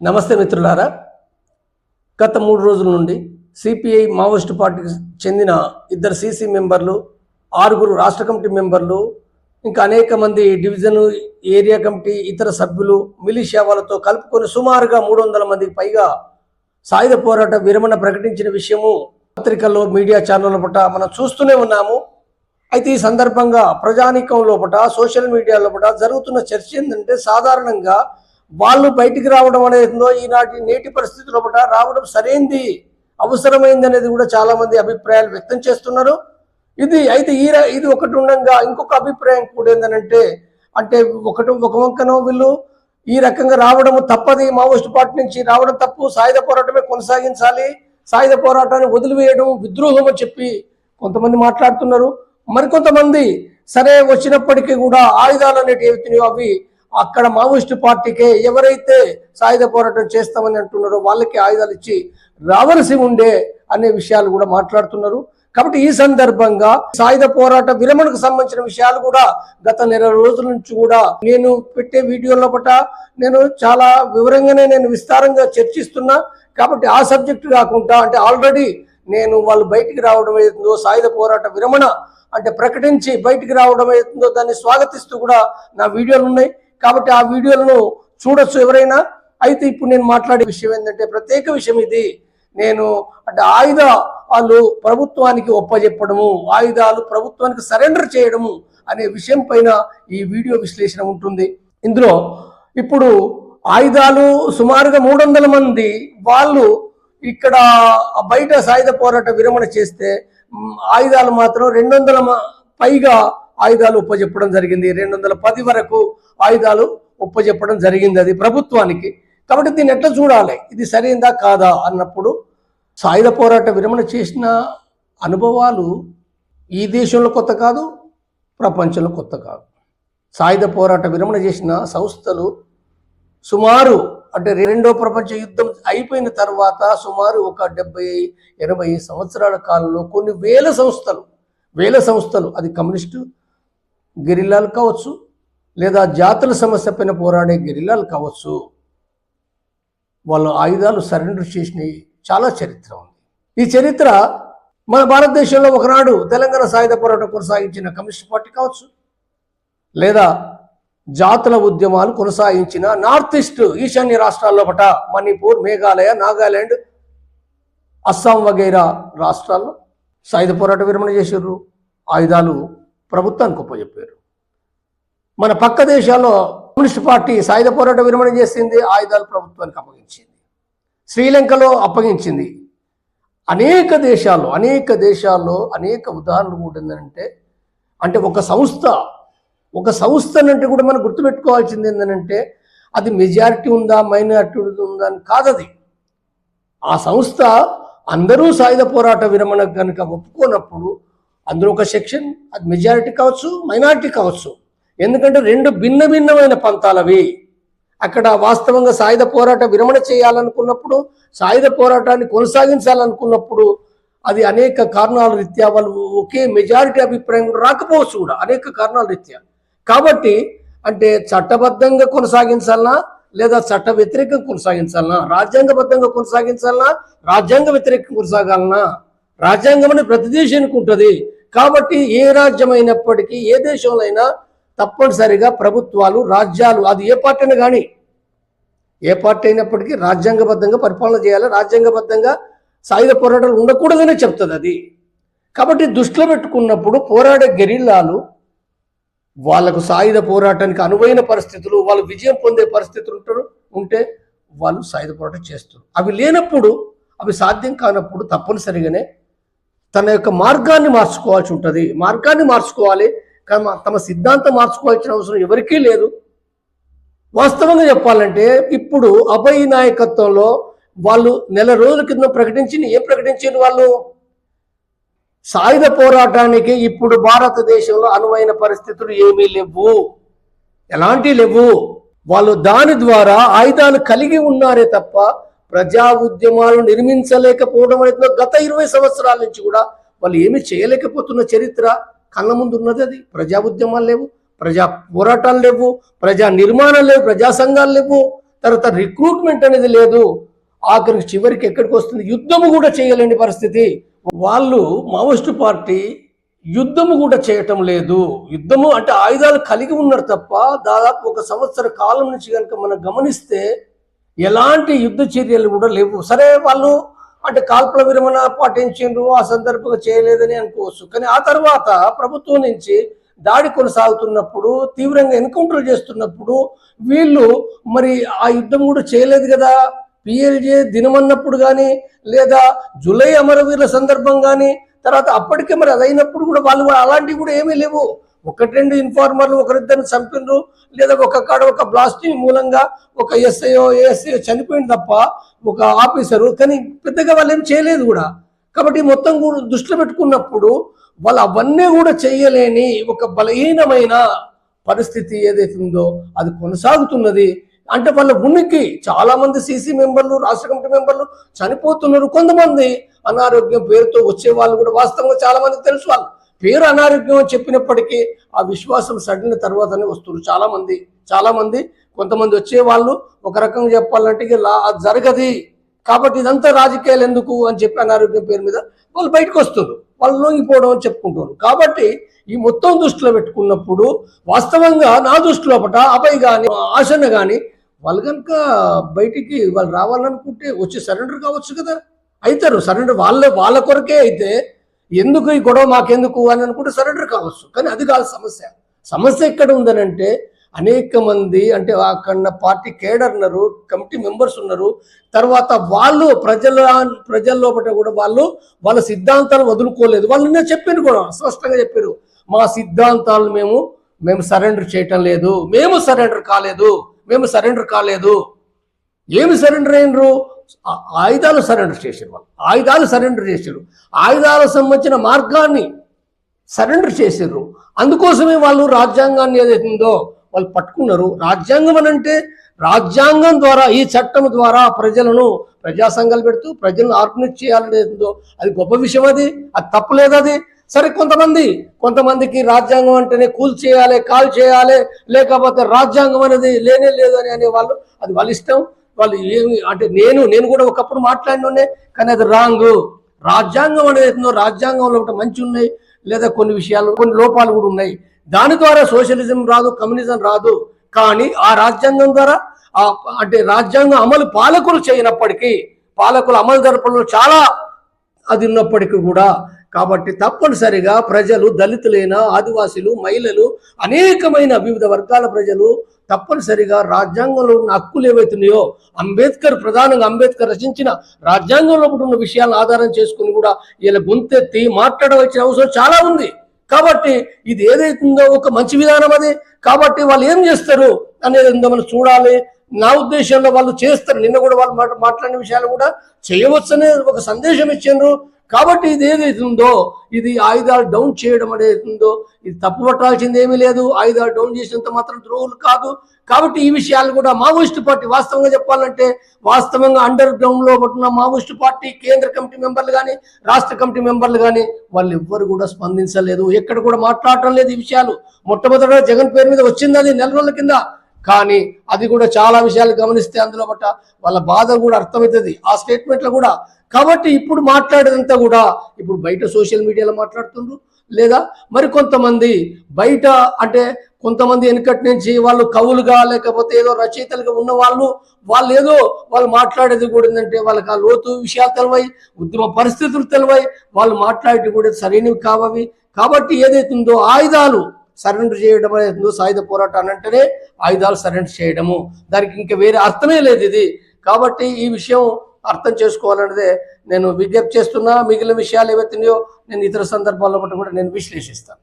నమస్తే మిత్రులారా. గత మూడు రోజుల నుండి సిపిఐ మావోయిస్టు పార్టీకి చెందిన ఇద్దరు సీసీ మెంబర్లు ఆరుగురు రాష్ట్ర కమిటీ మెంబర్లు ఇంకా అనేక మంది డివిజన్ ఏరియా కమిటీ ఇతర సభ్యులు మిలిషియా వాళ్ళతో కలుపుకొని సుమారుగా మూడు వందల మందికి పైగా సాయుధ పోరాట విరమణ ప్రకటించిన విషయము పత్రికల్లో మీడియా ఛానళ్ళ పట్ల మనం చూస్తూనే ఉన్నాము. అయితే ఈ సందర్భంగా ప్రజానీకం లోపల సోషల్ మీడియా లోపల జరుగుతున్న చర్చ ఏంటంటే సాధారణంగా వాళ్ళు బయటికి రావడం అనేదో ఈనాటి నేటి పరిస్థితుల లోపల రావడం సరైంది అవసరమైంది అనేది కూడా చాలామంది అభిప్రాయాలు వ్యక్తం చేస్తున్నారు. ఇది అయితే ఈ ఇది ఒకటి ఉండగా ఇంకొక అభిప్రాయం కూడా ఏంటంటే అంటే ఒకటి ఒక వంకన వీళ్ళు ఈ రకంగా రావడం తప్పది మావోయిస్ట్ పార్టీ నుంచి రావడం తప్పు సాయుధ పోరాటమే కొనసాగించాలి సాయుధ పోరాటాన్ని వదిలివేయడం విద్రోహం అని చెప్పి కొంతమంది మాట్లాడుతున్నారు. మరికొంతమంది సరే వచ్చినప్పటికీ కూడా ఆయుధాలు అనేటివి అవి అక్కడ మావోయిస్టు పార్టీకే ఎవరైతే సాయుధ పోరాటం చేస్తామని అంటున్నారో వాళ్ళకి ఆయుధాలు ఇచ్చి రావలసి ఉండే అనే విషయాలు కూడా మాట్లాడుతున్నారు. కాబట్టి ఈ సందర్భంగా సాయుధ పోరాట విరమణకు సంబంధించిన విషయాలు కూడా గత నెల రోజుల నుంచి కూడా నేను పెట్టే వీడియోల పట నేను చాలా వివరంగానే నేను విస్తారంగా చర్చిస్తున్నా. కాబట్టి ఆ సబ్జెక్ట్ కాకుండా అంటే ఆల్రెడీ నేను వాళ్ళు బయటికి రావడం అవుతుందో సాయుధ పోరాట విరమణ అంటే ప్రకటించి బయటికి రావడం అవుతుందో దాన్ని స్వాగతిస్తూ కూడా నా వీడియోలు ఉన్నాయి. కాబట్టి ఆ వీడియోలను చూడొచ్చు ఎవరైనా. అయితే ఇప్పుడు నేను మాట్లాడే విషయం ఏంటంటే ప్రత్యేక విషయం ఇది. నేను అంటే ఆయుధ వాళ్ళు ప్రభుత్వానికి ఒప్పజెప్పడము ఆయుధాలు ప్రభుత్వానికి సరెండర్ చేయడము అనే విషయం పైన ఈ వీడియో విశ్లేషణ ఉంటుంది. ఇందులో ఇప్పుడు ఆయుధాలు సుమారుగా మూడు వందల మంది వాళ్ళు ఇక్కడ బయట సాయుధ పోరాట విరమణ చేస్తే ఆయుధాలు మాత్రం రెండు వందల పైగా ఆయుధాలు ఒప్పజెప్పడం జరిగింది. రెండు వందల పది వరకు ఆయుధాలు ఒప్పజెప్పడం జరిగింది అది ప్రభుత్వానికి. కాబట్టి దీన్ని ఎట్లా చూడాలి? ఇది సరైందా కాదా అన్నప్పుడు సాయుధ పోరాట విరమణ చేసిన అనుభవాలు ఈ దేశంలో కొత్త కాదు ప్రపంచంలో కొత్త కాదు. సాయుధ పోరాట విరమణ చేసిన సంస్థలు సుమారు అంటే రెండో ప్రపంచ యుద్ధం అయిపోయిన తర్వాత సుమారు ఒక డెబ్బై ఎనభై సంవత్సరాల కాలంలో కొన్ని వేల సంస్థలు వేల సంస్థలు అది కమ్యూనిస్టు గెరిల్లాలు కావచ్చు లేదా జాతుల సమస్య పైన పోరాడే గెరిల్లాలు కావచ్చు వాళ్ళు ఆయుధాలు సరెండర్ చేసిన చాలా చరిత్ర ఉంది. ఈ చరిత్ర మన భారతదేశంలో ఒకనాడు తెలంగాణ సాయుధ పోరాటం కొనసాగించిన కమ్యూనిస్ట్ పార్టీ కావచ్చు లేదా జాతుల ఉద్యమాలు కొనసాగించిన నార్త్ ఈస్ట్ ఈశాన్య రాష్ట్రాల్లో పట మణిపూర్ మేఘాలయ నాగాలాండ్ అస్సాం వగైరా రాష్ట్రాల్లో సాయుధ పోరాట విరమణ చేసారు ఆయుధాలు ప్రభుత్వానికి ఒప్పచెప్పారు మన పక్క దేశాల్లో కమ్యూనిస్ట్ పార్టీ సాయుధ పోరాట విరమణ చేసింది ఆయుధాలు ప్రభుత్వానికి అప్పగించింది. శ్రీలంకలో అప్పగించింది. అనేక దేశాల్లో అనేక దేశాల్లో అనేక ఉదాహరణలు కూడా ఏంటంటే అంటే ఒక సంస్థ ఒక సంస్థ అంటే కూడా మనం గుర్తుపెట్టుకోవాల్సింది ఏంటంటే అది మెజారిటీ ఉందా మైనారిటీ ఉందా అని కాదది ఆ సంస్థ అందరూ సాయుధ పోరాట విరమణ కనుక ఒప్పుకోనప్పుడు అందులో ఒక సెక్షన్ అది మెజారిటీ కావచ్చు మైనారిటీ కావచ్చు. ఎందుకంటే రెండు భిన్న భిన్నమైన పంతాలవి. అక్కడ వాస్తవంగా సాయుధ పోరాట విరమణ చేయాలనుకున్నప్పుడు సాయుధ పోరాటాన్ని కొనసాగించాలనుకున్నప్పుడు అది అనేక కారణాల రీత్యా వాళ్ళు ఒకే మెజారిటీ అభిప్రాయం కూడా రాకపోవచ్చు కూడా అనేక కారణాల రీత్యా. కాబట్టి అంటే చట్టబద్ధంగా కొనసాగించాలనా లేదా చట్ట వ్యతిరేకంగా కొనసాగించాలనా రాజ్యాంగబద్ధంగా కొనసాగించాలనా రాజ్యాంగ వ్యతిరేకంగా కొనసాగాలనా? రాజ్యాంగం అనేది ప్రతి దేశానికి ఉంటుంది కాబట్టి ఏ రాజ్యమైనప్పటికీ ఏ దేశంలో అయినా తప్పనిసరిగా ప్రభుత్వాలు రాజ్యాలు అది ఏ పార్టీ అయినా కానీ ఏ పార్టీ అయినప్పటికీ రాజ్యాంగబద్ధంగా పరిపాలన చేయాలి రాజ్యాంగబద్ధంగా సాయుధ పోరాటాలు ఉండకూడదనే చెప్తుంది అది. కాబట్టి దృష్టిలో పెట్టుకున్నప్పుడు పోరాడే గెరిల్లాలు వాళ్ళకు సాయుధ పోరాటానికి అనువైన పరిస్థితులు వాళ్ళు విజయం పొందే పరిస్థితులు ఉంటారు ఉంటే వాళ్ళు సాయుధ పోరాటం చేస్తారు. అవి లేనప్పుడు అవి సాధ్యం కానప్పుడు తప్పనిసరిగానే తన యొక్క మార్గాన్ని మార్చుకోవాల్సి ఉంటుంది. మార్గాన్ని మార్చుకోవాలి. కానీ తమ సిద్ధాంతం మార్చుకోవాల్సిన అవసరం ఎవరికీ లేదు. వాస్తవంగా చెప్పాలంటే ఇప్పుడు అభయ నాయకత్వంలో వాళ్ళు నెల రోజుల కింద ప్రకటించింది. ఏం ప్రకటించారు వాళ్ళు? సాయుధ పోరాటానికి ఇప్పుడు భారతదేశంలో అనువైన పరిస్థితులు ఏమీ లేవు. ఎలాంటి లేవు? వాళ్ళు దాని ద్వారా ఆయుధాలు కలిగి ఉన్నారే తప్ప ప్రజా ఉద్యమాలు నిర్మించలేకపోవడం అనేది గత ఇరవై సంవత్సరాల నుంచి కూడా వాళ్ళు ఏమీ చేయలేకపోతున్న చరిత్ర. కళ్ళ ముందు ఉన్నది అది. ప్రజా ఉద్యమాలు లేవు ప్రజా పోరాటాలు లేవు ప్రజా నిర్మాణాలు లేవు ప్రజా సంఘాలు లేవు. తర్వాత రిక్రూట్మెంట్ అనేది లేదు. ఆఖరికి చివరికి ఎక్కడికి వస్తుంది? యుద్ధము కూడా చేయలేని పరిస్థితి. వాళ్ళు మావోయిస్టు పార్టీ యుద్ధము కూడా చేయటం లేదు. యుద్ధము అంటే ఆయుధాలు కలిగి ఉన్నారు తప్ప దాదాపు ఒక సంవత్సర కాలం నుంచి కనుక మనం గమనిస్తే ఎలాంటి యుద్ధ చర్యలు కూడా లేవు. సరే వాళ్ళు అంటే కాల్పుల విరమణ పాటించిండ్రు ఆ సందర్భంగా చేయలేదని అనుకోవచ్చు. కానీ ఆ తర్వాత ప్రభుత్వం నుంచి దాడి కొనసాగుతున్నప్పుడు తీవ్రంగా ఎన్కౌంటర్ చేస్తున్నప్పుడు వీళ్ళు మరి ఆ యుద్ధం కూడా చేయలేదు కదా? పిఎల్జే దినమన్నప్పుడు కానీ లేదా జూలై అమరవీరుల సందర్భం కానీ తర్వాత అప్పటికే మరి అదైనప్పుడు కూడా వాళ్ళు అలాంటివి కూడా ఏమీ లేవు. ఒకటి రెండు ఇన్ఫార్మర్లు ఒకరిద్దరిని చంపినరు లేదా ఒక కాడ ఒక బ్లాస్టింగ్ మూలంగా ఒక ఎస్ఐఓ ఏఎస్ఐ చనిపోయింది తప్ప ఒక ఆఫీసరు కానీ పెద్దగా వాళ్ళు ఏం చేయలేదు కూడా. కాబట్టి మొత్తం కూడా దృష్టిలో పెట్టుకున్నప్పుడు వాళ్ళు అవన్నీ కూడా చేయలేని ఒక బలహీనమైన పరిస్థితి ఏదైతే ఉందో అది కొనసాగుతున్నది. అంటే వాళ్ళ ఉనికి చాలా మంది సీసీ మెంబర్లు రాష్ట్ర కమిటీ మెంబర్లు చనిపోతున్నారు. కొంతమంది అనారోగ్యం పేరుతో వచ్చే వాళ్ళు కూడా వాస్తవంగా చాలామందికి తెలుసు వాళ్ళు. పేరు అనారోగ్యం చెప్పినప్పటికీ ఆ విశ్వాసం సడిన తర్వాతనే వస్తున్నారు చాలా మంది చాలా మంది కొంతమంది వచ్చే వాళ్ళు ఒక రకంగా చెప్పాలంటే అది జరగది. కాబట్టి ఇదంతా రాజకీయాలు ఎందుకు అని చెప్పి అనారోగ్యం పేరు మీద వాళ్ళు బయటకు వస్తున్నారు వాళ్ళు లొంగిపోవడం అని చెప్పుకుంటారు కాబట్టి ఈ మొత్తం దృష్టిలో పెట్టుకున్నప్పుడు వాస్తవంగా నా దృష్టిలో పట అబ్బాయి కానీ ఆశన కానీ వాళ్ళు కనుక బయటికి వాళ్ళు రావాలనుకుంటే వచ్చి సరెండర్ కావచ్చు కదా. అవుతారు సరెండర్ వాళ్ళ వాళ్ళ కొరకే అయితే ఎందుకు ఈ గొడవ మాకెందుకు అని అనుకుంటే సరెండర్ కావచ్చు. కానీ అది కాదు సమస్య. సమస్య ఎక్కడ ఉందనంటే అనేక మంది అంటే అక్కడ పార్టీ కేడర్ ఉన్నారు కమిటీ మెంబర్స్ ఉన్నారు. తర్వాత వాళ్ళు ప్రజల ప్రజల లోపల కూడా వాళ్ళు వాళ్ళ సిద్ధాంతాలు వదులుకోలేదు. వాళ్ళు నిన్న చెప్పారు కూడా స్పష్టంగా చెప్పారు. మా సిద్ధాంతాలు మేము మేము సరెండర్ చేయటం లేదు. మేము సరెండర్ కాలేదు. మేము సరెండర్ కాలేదు. ఏమి సరెండర్ అయినరు? ఆయుధాలు సరెండర్ చేశారు వాళ్ళు. ఆయుధాలు సరెండర్ చేశారు. ఆయుధాలకు సంబంధించిన మార్గాన్ని సరెండర్ చేశారు. అందుకోసమే వాళ్ళు రాజ్యాంగాన్ని ఏదైతుందో వాళ్ళు పట్టుకున్నారు. రాజ్యాంగం అని అంటే రాజ్యాంగం ద్వారా ఈ చట్టం ద్వారా ప్రజలను ప్రజాసంఘాలు పెడుతూ ప్రజలను ఆర్గనైజ్ చేయాలనేది అది గొప్ప విషయం అది. అది తప్పులేదు అది. సరే కొంతమంది కొంతమందికి రాజ్యాంగం అంటేనే కూల్ చేయాలి కాల్ చేయాలి లేకపోతే రాజ్యాంగం అనేది లేనే లేదు అని అనే వాళ్ళు అది వాళ్ళ ఇష్టం. వాళ్ళు ఏమి అంటే నేను నేను కూడా ఒకప్పుడు మాట్లాడినోనే కానీ అది రాంగ్. రాజ్యాంగం అనేది రాజ్యాంగంలో ఒకటి మంచి ఉన్నాయి లేదా కొన్ని విషయాలు కొన్ని లోపాలు కూడా ఉన్నాయి. దాని ద్వారా సోషలిజం రాదు కమ్యూనిజం రాదు. కానీ ఆ రాజ్యాంగం ద్వారా ఆ అంటే రాజ్యాంగం అమలు పాలకులు చేయనప్పటికీ పాలకులు అమలు జరపడంలో చాలా అది ఉన్నప్పటికీ కూడా కాబట్టి తప్పనిసరిగా ప్రజలు దళితులైన ఆదివాసీలు మహిళలు అనేకమైన వివిధ వర్గాల ప్రజలు తప్పనిసరిగా రాజ్యాంగంలో ఉన్న హక్కులు ఏవైతున్నాయో అంబేద్కర్ ప్రధానంగా అంబేద్కర్ రచించిన రాజ్యాంగంలో ఉన్న విషయాలను ఆధారం చేసుకుని కూడా ఇలా గొంతెత్తి మాట్లాడవలసిన అవసరం చాలా ఉంది. కాబట్టి ఇది ఏదైతుందో ఒక మంచి విధానం అది. కాబట్టి వాళ్ళు ఏం చేస్తారు అనేది మనం చూడాలి. నా ఉద్దేశంలో వాళ్ళు చేస్తారు. నిన్న కూడా వాళ్ళు మాట మాట్లాడిన విషయాలు కూడా చేయవచ్చనే ఒక సందేశం ఇచ్చిండ్రు. కాబట్టి ఇది ఏదైతుందో ఉందో ఇది ఆయుధాలు డౌన్ చేయడం అనేది ఉందో ఇది తప్పు పట్టాల్సింది ఏమీ లేదు. ఆయుధాలు డౌన్ చేసినంత మాత్రం ద్రోహులు కాదు. కాబట్టి ఈ విషయాలు కూడా మావోయిస్టు పార్టీ వాస్తవంగా చెప్పాలంటే వాస్తవంగా అండర్ గ్రౌండ్లో ఉన్న మావోయిస్టు పార్టీ కేంద్ర కమిటీ మెంబర్లు కానీ రాష్ట్ర కమిటీ మెంబర్లు కానీ వాళ్ళు ఎవ్వరు కూడా స్పందించలేదు. ఎక్కడ కూడా మాట్లాడటం లేదు ఈ విషయాలు. మొట్టమొదట జగన్ పేరు మీద వచ్చింది అది నెల రోజుల కింద. కానీ అది కూడా చాలా విషయాలు గమనిస్తే అందులో బట్ట వాళ్ళ బాధ కూడా అర్థమవుతుంది. ఆ స్టేట్మెంట్లో కూడా కాబట్టి ఇప్పుడు మాట్లాడేదంతా కూడా ఇప్పుడు బయట సోషల్ మీడియాలో మాట్లాడుతుండ్రు. లేదా మరి కొంతమంది బయట అంటే కొంతమంది వెనుకటి నుంచి వాళ్ళు కవులుగా లేకపోతే ఏదో రచయితలుగా ఉన్న వాళ్ళు వాళ్ళు ఏదో వాళ్ళు మాట్లాడేది కూడా ఏంటంటే వాళ్ళకి ఆ లోతు విషయాలు తెలివై ఉద్యమ పరిస్థితులు తెలివై వాళ్ళు మాట్లాడేది కూడా సరైనవి కావవి. కాబట్టి ఏదైతుందో ఆయుధాలు సరెండర్ చేయడం అనేది సాయుధ పోరాటాన్ని అంటేనే ఆయుధాలు సరెండర్ చేయడము. దానికి ఇంకా వేరే అర్థమే లేదు ఇది. కాబట్టి ఈ విషయం అర్థం చేసుకోవాలన్నదే నేను విజ్ఞప్తి చేస్తున్నా. మిగిలిన విషయాలు ఏవైతున్నాయో నేను ఇతర సందర్భాల్లో కూడా నేను విశ్లేషిస్తాను.